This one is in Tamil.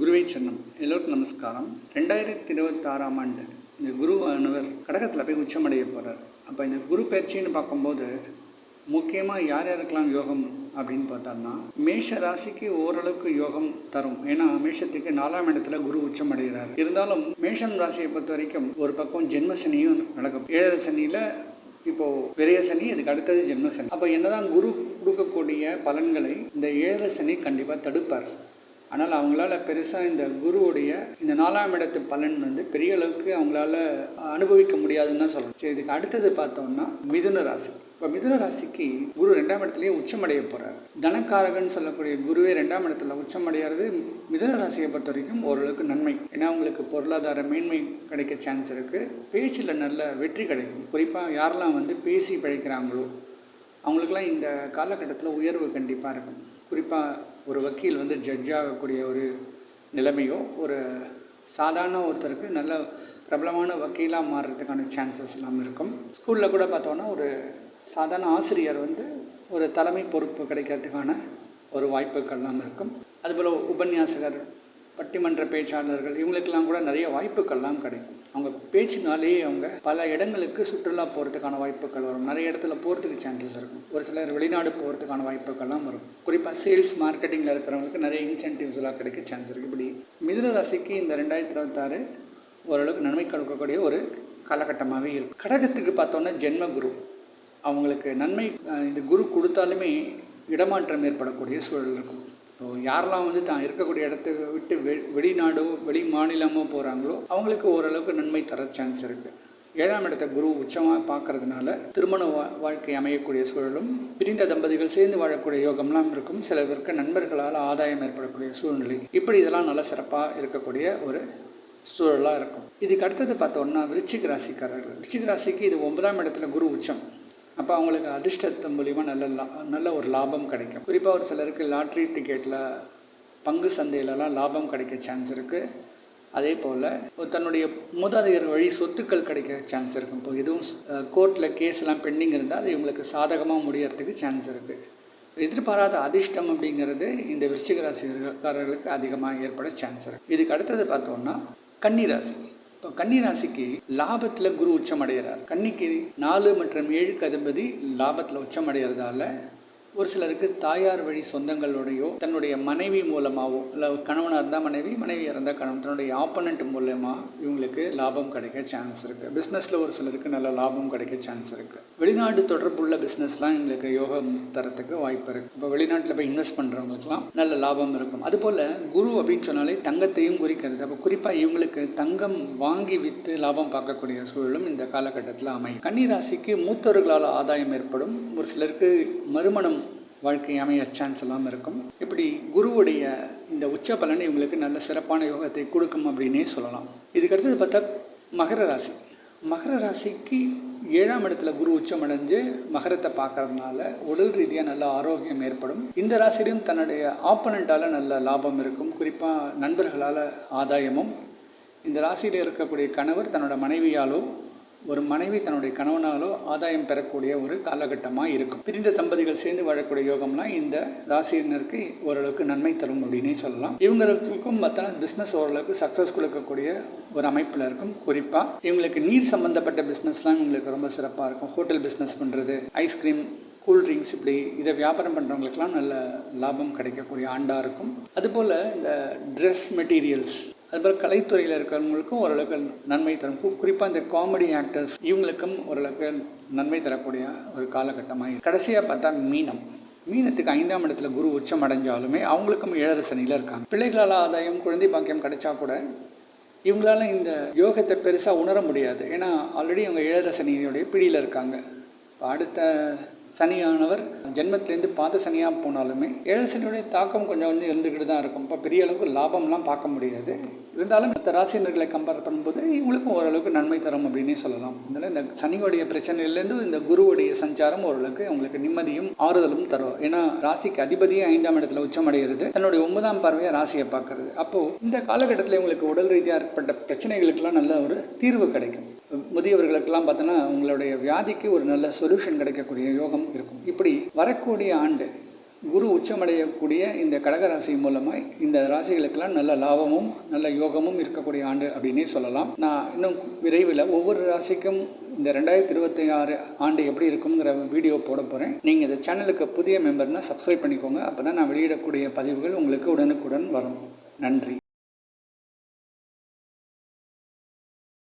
குருவை சரணம். எல்லோருக்கும் நமஸ்காரம். ரெண்டாயிரத்தி இருபத்தாறாம் ஆண்டு இந்த குருவானவர் கடகத்தில் போய் உச்சமடைய போகிறார் அப்போ இந்த குரு பயிற்சின்னு பார்க்கும்போது முக்கியமாக யார் யாருக்கெல்லாம் யோகம் அப்படின்னு பார்த்தோம்னா மேஷ ராசிக்கு ஓரளவுக்கு யோகம் தரும். ஏன்னா மேஷத்துக்கு நாலாம் இடத்துல குரு உச்சம் அடைகிறார் இருந்தாலும் மேஷம் ராசியை பொறுத்த வரைக்கும் ஒரு பக்கம் ஜென்ம சனியும் நடக்கும். ஏழரை சனியில் இப்போது பெரிய சனி அதுக்கு அடுத்தது ஜென்ம சனி. அப்போ என்னதான் குரு கொடுக்கக்கூடிய பலன்களை இந்த ஏழரை சனி கண்டிப்பாக தடுப்பார். ஆனால் அவங்களால பெருசாக இந்த குருவுடைய இந்த நாலாம் இடத்து பலன் வந்து பெரிய அளவுக்கு அவங்களால அனுபவிக்க முடியாதுன்னு தான் சொல்லணும். சரி இதுக்கு அடுத்தது பார்த்தோம்னா மிதுன ராசி. இப்போ மிதுன ராசிக்கு குரு ரெண்டாம் இடத்துலேயே உச்சமடைய போகிறார் தனக்காரகன் சொல்லக்கூடிய குருவே ரெண்டாம் இடத்துல உச்சமடைகிறது மிதுன ராசியை பொறுத்த வரைக்கும் ஓரளவுக்கு நன்மை. ஏன்னா அவங்களுக்கு பொருளாதார மேன்மை கிடைக்க சான்ஸ் இருக்குது பேச்சில் நல்ல வெற்றி கிடைக்கும். குறிப்பாக யாரெல்லாம் வந்து பேசி பிழைக்கிறாங்களோ அவங்களுக்கெல்லாம் இந்த காலகட்டத்தில் உயர்வு கண்டிப்பாக இருக்கும். குறிப்பாக ஒரு வக்கீல் வந்து ஜட்ஜ் ஆகக்கூடிய ஒரு நிலைமையோ ஒரு சாதாரண ஒருத்தருக்கு நல்ல பிரபலமான வக்கீலாக மாறுறதுக்கான சான்சஸ் எல்லாம் இருக்கும். ஸ்கூலில் கூட பார்த்தோன்னா ஒரு சாதாரண ஆசிரியர் வந்து ஒரு தலைமை பொறுப்பு கிடைக்கிறதுக்கான ஒரு வாய்ப்புகள்லாம் இருக்கும். அதுபோல் உபன்யாசகர் பட்டிமன்ற பேச்சாளர்கள் இவங்களுக்கெல்லாம் கூட நிறைய வாய்ப்புகள்லாம் கிடைக்கும். அவங்க பேச்சினாலேயே அவங்க பல இடங்களுக்கு சுற்றுலா போகிறதுக்கான வாய்ப்புகள் வரும். நிறைய இடத்துல போகிறதுக்கு சான்சஸ் இருக்கும். ஒரு சிலர் வெளிநாடு போகிறதுக்கான வாய்ப்புகள்லாம் வரும். குறிப்பாக சேல்ஸ் மார்க்கெட்டிங்கில் இருக்கிறவங்களுக்கு நிறைய இன்சென்டிவ்ஸ்லாம் கிடைக்க சான்ஸ் இருக்குது இப்படி மிதுன ராசிக்கு இந்த ரெண்டாயிரத்தி இருபத்தாறு ஓரளவுக்கு நன்மை கொடுக்கக்கூடிய ஒரு காலகட்டமாகவே இருக்கும் கடகத்துக்கு பார்த்தோன்னா ஜென்ம குரு அவங்களுக்கு நன்மை இந்த குரு கொடுத்தாலுமே இடமாற்றம் ஏற்படக்கூடிய சூழல் இருக்கும். ஸோ யாரெல்லாம் வந்து தான் இருக்கக்கூடிய இடத்த விட்டு வெ வெளிநாடோ வெளி மாநிலமோ போகிறாங்களோ அவங்களுக்கு ஓரளவுக்கு நன்மை தர சான்ஸ் இருக்குது ஏழாம் இடத்த குரு உச்சமாக பார்க்கறதுனால திருமண வா வாழ்க்கை அமையக்கூடிய சூழலும் பிரிந்த தம்பதிகள் சேர்ந்து வாழக்கூடிய யோகம்லாம் இருக்கும். சில பேருக்கு நண்பர்களால் ஆதாயம் ஏற்படக்கூடிய சூழ்நிலை. இப்படி இதெல்லாம் நல்ல சிறப்பாக இருக்கக்கூடிய ஒரு சூழலாக இருக்கும். இதுக்கு அடுத்தது பார்த்தோம்னா விருச்சிக ராசிக்காரர்கள். விருச்சிக ராசிக்கு இது ஒன்பதாம் இடத்துல குரு உச்சம். அப்போ அவங்களுக்கு அதிர்ஷ்டத்து மூலிமா நல்ல லா நல்ல ஒரு லாபம் கிடைக்கும். குறிப்பாக ஒரு சிலருக்கு லாட்ரி டிக்கெட்டில் பங்கு சந்தையிலலாம் லாபம் கிடைக்க சான்ஸ் இருக்குது அதே போல் தன்னுடைய மூதாதையர் வழி சொத்துக்கள் கிடைக்க சான்ஸ் இருக்கும். இப்போ எதுவும் கோர்ட்டில் கேஸ்லாம் பெண்டிங் இருந்தால் அது இவங்களுக்கு சாதகமாக முடியறதுக்கு சான்ஸ் இருக்குது எதிர்பாராத அதிர்ஷ்டம் அப்படிங்கிறது இந்த விருச்சிக ராசிக்காரர்களுக்கு அதிகமாக ஏற்பட சான்ஸ் இருக்குது இதுக்கு அடுத்தது பார்த்தோம்னா கன்னிராசி. இப்போ கன்னி ராசிக்கு லாபத்தில் குரு உச்சம் அடைகிறார் கன்னிக்கு நாலு மற்றும் ஏழு கதிபதி லாபத்தில் உச்சம் அடைகிறதால ஒரு சிலருக்கு தாயார் வழி சொந்தங்களோடையோ தன்னுடைய மனைவி மூலமாகவோ இல்லை கணவனாக இருந்தால் மனைவி மனைவியாக இருந்தால் கணவன் தன்னுடைய ஆப்போனண்ட் மூலயமா இவங்களுக்கு லாபம் கிடைக்க சான்ஸ் இருக்குது பிஸ்னஸில் ஒரு சிலருக்கு நல்ல லாபம் கிடைக்க சான்ஸ் இருக்குது வெளிநாடு தொடர்புள்ள பிஸ்னஸ்லாம் எங்களுக்கு யோகம் தரத்துக்கு வாய்ப்பு இருக்குது இப்போ வெளிநாட்டில் போய் இன்வெஸ்ட் பண்ணுறவங்களுக்குலாம் நல்ல லாபம் இருக்கும். அதுபோல் குரு அப்படின்னு சொன்னாலே தங்கத்தையும் குறிக்கிறது. அப்போ குறிப்பாக இவங்களுக்கு தங்கம் வாங்கி விற்று லாபம் பார்க்கக்கூடிய சூழலும் இந்த காலகட்டத்தில் அமையும். கன்னிராசிக்கு மூத்தவர்களால் ஆதாயம் ஏற்படும். ஒரு சிலருக்கு மறுமணம் வாழ்க்கை அமைய சான்ஸ் எல்லாம் இருக்கும். இப்படி குருவுடைய இந்த உச்ச பலன் இவங்களுக்கு நல்ல சிறப்பான யோகத்தை கொடுக்கும் அப்படின்னே சொல்லலாம். இதுக்கு அடுத்தது பார்த்தா மகர ராசி. மகர ராசிக்கு ஏழாம் இடத்துல குரு உச்சம் அடைஞ்சு மகரத்தை பார்க்கறதுனால உடல் ரீதியாக நல்ல ஆரோக்கியம் ஏற்படும். இந்த ராசியிலும் தன்னுடைய ஆப்பனண்ட்டால் நல்ல லாபம் இருக்கும். குறிப்பாக நண்பர்களால் ஆதாயமும். இந்த ராசியில் இருக்கக்கூடிய கணவர் தன்னோட மனைவியாலோ ஒரு மனைவி தன்னுடைய கணவனாலோ ஆதாயம் பெறக்கூடிய ஒரு காலகட்டமாக இருக்கும். பிரிந்த தம்பதிகள் சேர்ந்து வாழக்கூடிய யோகம்லாம் இந்த ராசியினருக்கு ஓரளவுக்கு நன்மை தரும் அப்படின்னே சொல்லலாம். இவங்களுக்கும் பார்த்தா பிஸ்னஸ் ஓரளவுக்கு சக்ஸஸ் கொடுக்கக்கூடிய ஒரு அமைப்பில் இருக்கும். குறிப்பாக இவங்களுக்கு நீர் சம்மந்தப்பட்ட பிஸ்னஸ்லாம் இவங்களுக்கு ரொம்ப சிறப்பாக இருக்கும். ஹோட்டல் பிஸ்னஸ் பண்ணுறது ஐஸ்கிரீம் கூல்ட்ரிங்க்ஸ் இப்படி இதை வியாபாரம் பண்ணுறவங்களுக்குலாம் நல்ல லாபம் கிடைக்கக்கூடிய ஆண்டாக இருக்கும். அதுபோல் இந்த ட்ரெஸ் மெட்டீரியல்ஸ் அதுபோல் கலைத்துறையில் இருக்கிறவங்களுக்கும் ஓரளவுக்கு நன்மை தரும். குறிப்பாக இந்த காமெடி ஆக்டர்ஸ் இவங்களுக்கும் ஓரளவுக்கு நன்மை தரக்கூடிய ஒரு காலகட்டமாக கடைசியாக பார்த்தா மீனம். மீனத்துக்கு ஐந்தாம் இடத்துல குரு உச்சம் அடைஞ்சாலுமே அவங்களுக்கும் ஏழரசனியில் இருக்காங்க. பிள்ளைகளால் ஆதாயம் குழந்தை பாக்கியம் கிடைச்சா கூட இவங்களால இந்த யோகத்தை பெருசாக உணர முடியாது. ஏன்னா ஆல்ரெடி அவங்க ஏழரை பிடியில் இருக்காங்க. இப்போ அடுத்த சனியானவர் ஜென்மத்திலேருந்து பாத சனியாக போனாலுமே ஏழு சனியுடைய தாக்கம் கொஞ்சம் கொஞ்சம் இருந்துக்கிட்டு தான் இருக்கும். இப்போ பெரிய அளவுக்கு லாபம்லாம் பார்க்க முடியாது. இருந்தாலும் மற்ற ராசினர்களை கம்பேர் பண்ணும்போது இவங்களுக்கும் ஓரளவுக்கு நன்மை தரும் அப்படின்னே சொல்லலாம். அதனால் இந்த சனியோடைய பிரச்சனையிலேருந்து இந்த குருவுடைய சஞ்சாரம் ஓரளவுக்கு அவங்களுக்கு நிம்மதியும் ஆறுதலும் தரும். ஏன்னா ராசிக்கு அதிபதியே ஐந்தாம் இடத்துல உச்சமடைகிறது. தன்னுடைய ஒன்பதாம் பார்வையை ராசியை பார்க்கறது. அப்போது இந்த காலகட்டத்தில் இவங்களுக்கு உடல் ரீதியாக ஏற்பட்ட பிரச்சனைகளுக்கெல்லாம் நல்ல ஒரு தீர்வு கிடைக்கும். முதியவர்களுக்கெல்லாம் பார்த்தோன்னா உங்களுடைய வியாதிக்கு ஒரு நல்ல சொல்யூஷன் கிடைக்கக்கூடிய யோகம் இருக்கும். இப்படி வரக்கூடிய ஆண்டு குரு உச்சமடையக்கூடிய இந்த கடக ராசி மூலமாக இந்த ராசிகளுக்கெல்லாம் நல்ல லாபமும் நல்ல யோகமும் இருக்கக்கூடிய ஆண்டு அப்படின்னே சொல்லலாம். நான் இன்னும் விரைவில் ஒவ்வொரு ராசிக்கும் இந்த ரெண்டாயிரத்தி இருபத்தி ஆறு ஆண்டு எப்படி இருக்குங்கிற வீடியோ போட போகிறேன் நீங்கள் இந்த சேனலுக்கு புதிய மெம்பர்னால் சப்ஸ்கிரைப் பண்ணிக்கோங்க. அப்போ தான் நான் வெளியிடக்கூடிய பதிவுகள் உங்களுக்கு உடனுக்குடன் வரும். நன்றி.